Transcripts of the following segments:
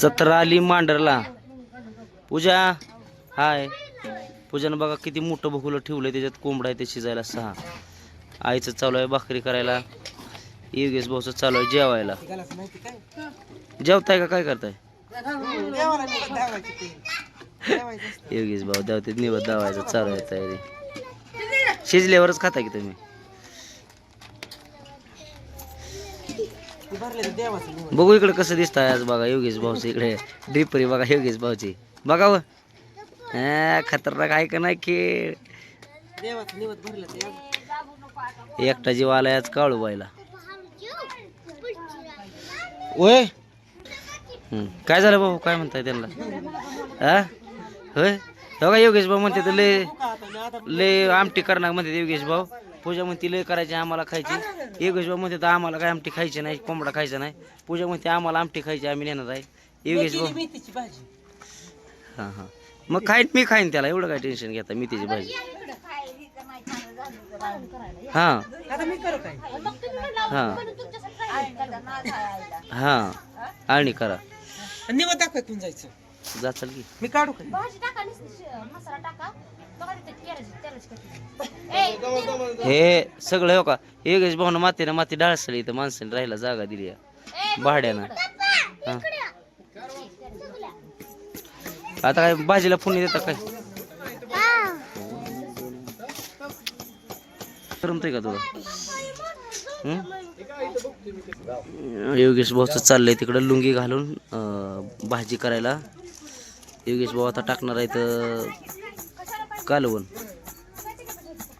जत्रा आली मांडरला पूजा हाय. पूजानं बघा किती मोठं बघुलं ठेवलंय त्याच्यात कोंबडा आहे ते शिजायला सहा. आईचं चालू आहे भाकरी करायला. योगेश भाऊचं चालू आहे जेवायला. घालायचं माहिती काय? जेवताय का काय करताय? धावायची. योगेश भाऊ दावते निवड दावायचं चालू आहे तयारी. शिजल्यावरच खाता की तुम्ही ते भरले तर देवाचं निवड बघू इकडे कसं दिसत आज बघा योगेश भाऊची इकडे. ड्रिपरी बघा योगेश भाऊची. बघा व. खतरनाक आहे का नाही खेळ? एकटा जीव आलाय आज काळू बायला ओय काय झालं भाऊ? काय म्हणताय त्यांना? हा होय? बघा योगेश भाऊ म्हणते तर लय का लय आमटी करणार म्हणते योगेश भाऊ. पूजा म्हणते लय करायची आम्हाला खायची. योगेश भाऊ म्हणते तर आम्हाला काय आमटी खायची नाही कोंबडा खायचा नाही. पूजा म्हणते आम्हाला आमटी खायची आम्ही नेणार आहे. योगेश भाजी. हां हां. मग खाईन मी खाईन त्याला एवढं काय टेन्शन घेता मी त्याची भाजी. हां. हां. हां. आणि करा. निवड दाखवायला जायचं. जाचाल की. मी काढू काय भाजी टाका नुसतं मसाला टाका. बघा तिथे हे सगळं हो का योगेश भाऊन मातीनं माती डाळसळी इथं माणसाने राहायला जागा दिली. भाड्यानं. हां. आता काय भाजीला फोन देता काय? करमतंय का तुला? योगेश भाऊचं चाललंय तिकडं लुंगी घालून अं, भाजी करायला. योगेश भाऊ आता टाकणार आहे तर कालवण.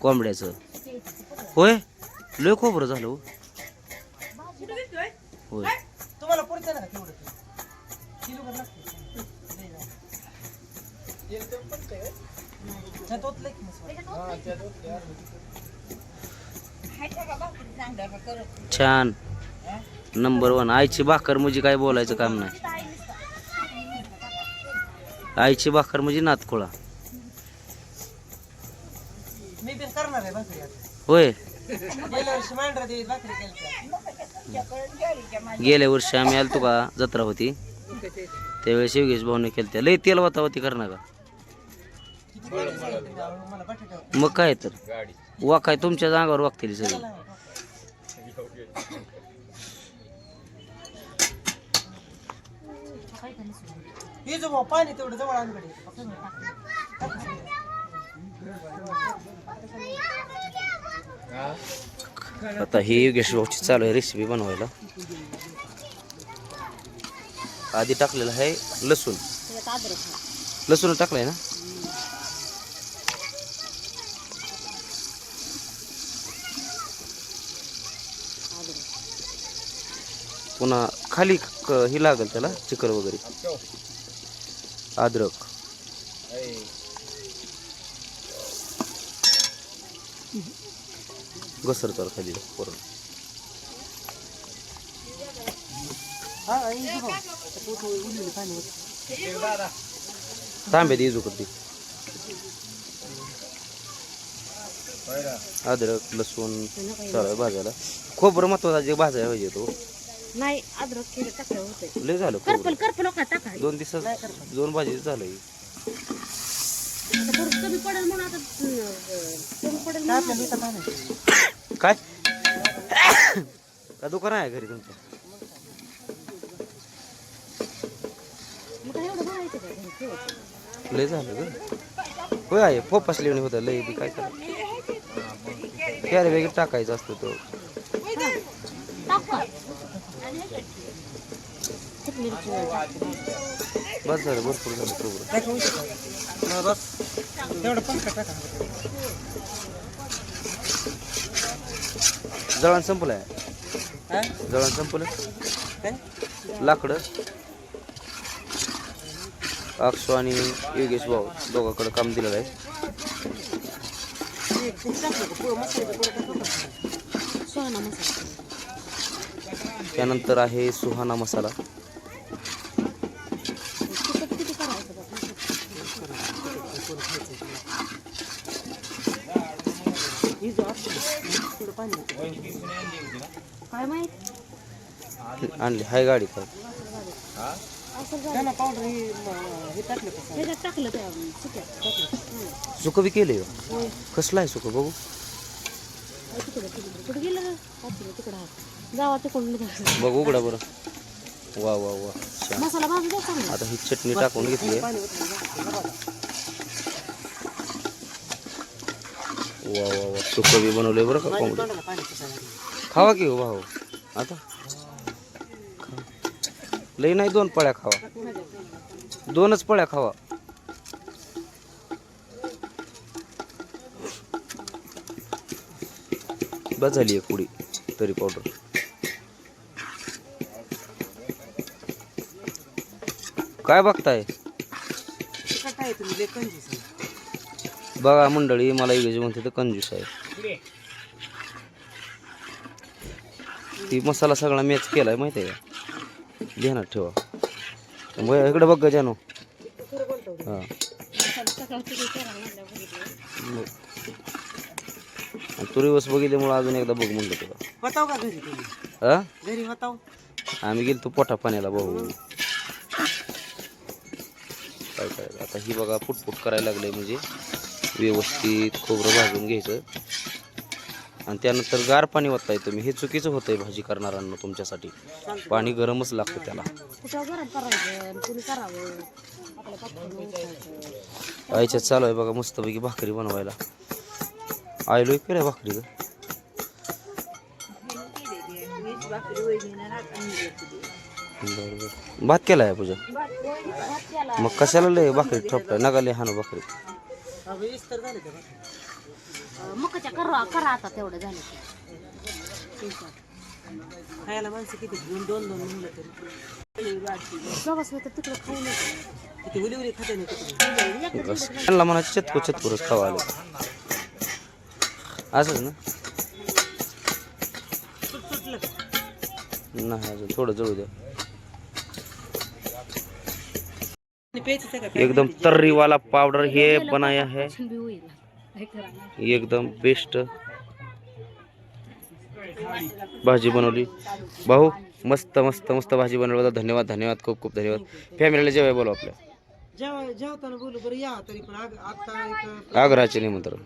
कोंबड्याचं. होय? लय खोबरं झालं हो. होय. छान. नंबर वन आईची भाकर म्हणजे काय बोलायचं काम नाही. आईची भाकर म्हणजे नातखोळा मी पण करणार आहे भाकरी आता. होय. गेल्या वर्षी मांडरा देवी भाकरी केली गेल्या वर्षी आम्ही आलतो का जत्रा होती. त्यावेळेस योगेश भाऊने केलं लय तेल वातावती करणार का? मला बटाटा मग काय तर. वा काय तुमच्या अंगावर वागतील सगळी. हे जो पाणी तेवढं जवळ आणकडे आता ही योगेश भाऊची चालू आहे रेसिपी बनवायला. आधी टाकलेलं आहे लसूण. लसूण टाकलंय ना? पुन्हा खाली ही लागेल त्याला चिकन वगैरे. अद्रक घसर चाल खाली वरून हा हे जो भाऊ आता पोट उडलेलं पाणी होतं. तांबे दे करते अद्रक लसूण चालू नाही अद्रक केलं टाकलं होतं लय झालं करपल करपल का टाका. दोन दिवसात दोन भाजी झालं हे. आता कमी पडेल म्हणून आता अं, कमी पडेल काय? म्हणून का दुकान आहे घरी तुमचं? मग काय एवढं भरायचं काय घरी ठेवायचं? लय झालं ग. होय आहे फोपास लिहिणे होतं लय बी काय करा कॅरे वगैरे टाकायचं असतं तो टाकू का? किती मिरची बस झालं भरपूर झालं बस. तेवढं टाका. जळण संपलं आहे हा? जळण संपलं? काय? लाकडं. अक्षो आणि योगेश भाऊ दोघाकडे काम दिलेलं आहे. त्यानंतर आहे सुहाना मसाला तिखट किती करायचं बघ. हे जो असतं ना, थोडं पाणी होतं. काय माहीत? आणली हाय गाडी काय त्यांना पावडर हे म- हे टाकलं का? टाकलं सुक्यात सुकं बी केलंय हो. कसलं आहे सुकं बघू. तिकडे तिकडे कुठे गेलं ग? तिकडे तिकडं आहे जावा तिकडून निघा. बघू उघडा बरं. वा वा वा. छान. मसाला भाजून द्या चांगला. आता ही चटणी टाकून घेतली पाणी ओतलं ना. वा वा वा. सुकं बी बनवलंय बरं का? कोंबडी. खावा की हो भाऊ? आता. लई नाही दोन पळ्या खावा. दोनच पळ्या खावा. बस झाली एक पुडी तरी पावडर काय बघताय? आहे तुम्ही आहे. बघा मंडळी मला इकडे म्हणते तर कंजूस आहे. ती मसाला सगळा मॅच केलाय माहिती आहे का? ध्यानात ठेवा. इकडे बघ गजानो हा. तू रिवर्स बघितल्यामुळे अजून एकदा बघ म्हणलं तुला. हा? आम्ही गेलो पोटा पाण्याला भाऊ. काय काय आता ही बघा फुटफुट करायला लागले म्हणजे. व्यवस्थित खोबरं भाजून घ्यायचं. आणि त्यानंतर गार पाणी ओतताय तुम्ही. हे चुकीचं होतंय भाजी करणाऱ्यांना तुमच्यासाठी. पाणी गरमच लागतं त्याला. आईच्यात चालू आहे बघा मस्तपैकी भाकरी बनवायला. आयलो केलं भाकरी बरं बरं. भात केला आहे पूजा. मग कशाला लय भाकरी ठोपताय? नका लय हाणू भाकरी. मकाच्या करा करा आता तेवढं झालं की. खायला माणसं किती दोन दोन दोन म्हणलं तरी. प्रवास होतं तिकडं खाऊ नये किती उली उली खाते नाही म्हणा चतको चतकोरच खावा आलं. असंच ना? नाही अजून थोडं जळू द्या. एकदम तर्रीवाला पावडर हे बनाया है। एकदम बेस्ट भाजी बनवली। भाऊ मस्त मस्त मस्त भाजी बनवल्याबद्दल धन्यवाद धन्यवाद खूप खूप धन्यवाद. फॅमिलीला जेवाय बोलू आपल्या. जेवताना बोलू बरं या तरी पण. आग्रहाचे निमंत्रण.